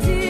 you.